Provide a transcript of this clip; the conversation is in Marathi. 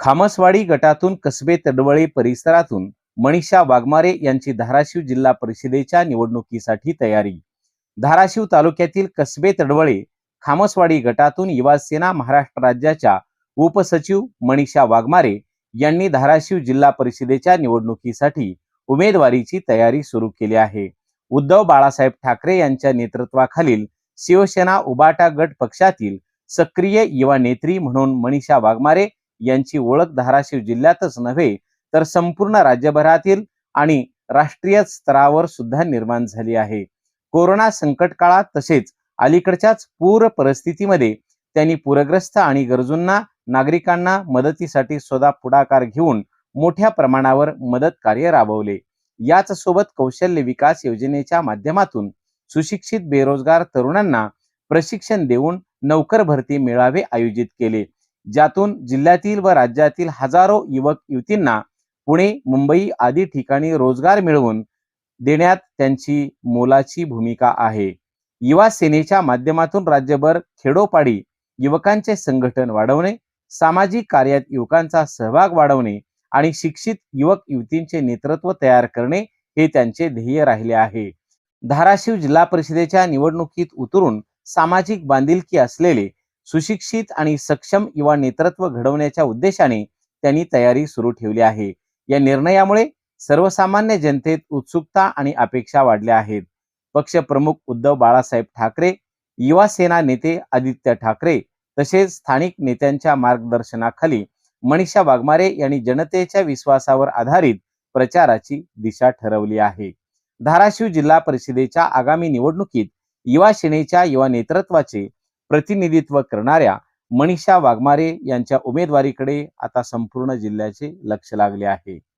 खामसवाडी गटातून कसबे तडवळे परिसरातून मनीषा वाघमारे यांची धाराशिव जिल्हा परिषदेच्या निवडणुकीसाठी तयारी. धाराशिव तालुक्यातील कसबे तडवळे खामसवाडी गटातून युवासेना महाराष्ट्र राज्याच्या उपसचिव मनीषा वाघमारे यांनी धाराशिव जिल्हा परिषदेच्या निवडणुकीसाठी उमेदवारीची तयारी सुरू केली आहे. उद्धव बाळासाहेब ठाकरे यांच्या नेतृत्वाखालील शिवसेना उबाटा गट पक्षातील सक्रिय युवा नेत्री म्हणून मनीषा वाघमारे यांची ओळख धाराशिव जिल्ह्यातच नव्हे तर संपूर्ण राज्यभरातील आणि राष्ट्रीय स्तरावर सुद्धा निर्माण झाली आहे. कोरोना संकट काळात तसेच अलीकडच्याच पूर परिस्थितीमध्ये त्यांनी पूरग्रस्त आणि गरजूंना नागरिकांना मदतीसाठी स्वतः पुढाकार घेऊन मोठ्या प्रमाणावर मदत कार्य राबवले. याच सोबत कौशल्य विकास योजनेच्या माध्यमातून सुशिक्षित बेरोजगार तरुणांना प्रशिक्षण देऊन नोकर भरती मेळावे आयोजित केले. ज्यातून जिल्ह्यातील व राज्यातील हजारो युवक युवतींना पुणे मुंबई आदी ठिकाणी रोजगार मिळवून देण्यात त्यांची मोलाची भूमिका आहे. युवा सेनेच्या माध्यमातून राज्यभर खेडोपाडी युवकांचे संघटन वाढवणे सामाजिक कार्यात युवकांचा सहभाग वाढवणे आणि शिक्षित युवक युवतींचे नेतृत्व तयार करणे हे त्यांचे ध्येय राहिले आहे. धाराशिव जिल्हा परिषदेच्या निवडणुकीत उतरून सामाजिक बांधिलकी असलेले सुशिक्षित आणि सक्षम युवा नेतृत्व घडवण्याच्या उद्देशाने त्यांनी तयारी सुरू ठेवली आहे. या निर्णयामुळे सर्वसामान्य जनतेत उत्सुकता आणि अपेक्षा वाढल्या आहेत. पक्षप्रमुख उद्धव बाळासाहेब ठाकरे युवा सेना नेते आदित्य ठाकरे तसेच स्थानिक नेत्यांच्या मार्गदर्शनाखाली मनीषा वाघमारे यांनी जनतेच्या विश्वासावर आधारित प्रचाराची दिशा ठरवली आहे. धाराशिव जिल्हा परिषदेच्या आगामी निवडणुकीत युवा सेनेच्या युवा नेतृत्वाचे प्रतिनिधित्व करणाऱ्या मनीषा वाघमारे यांच्या उमेदवारीकडे आता संपूर्ण जिल्ह्याचे लक्ष लागले आहे.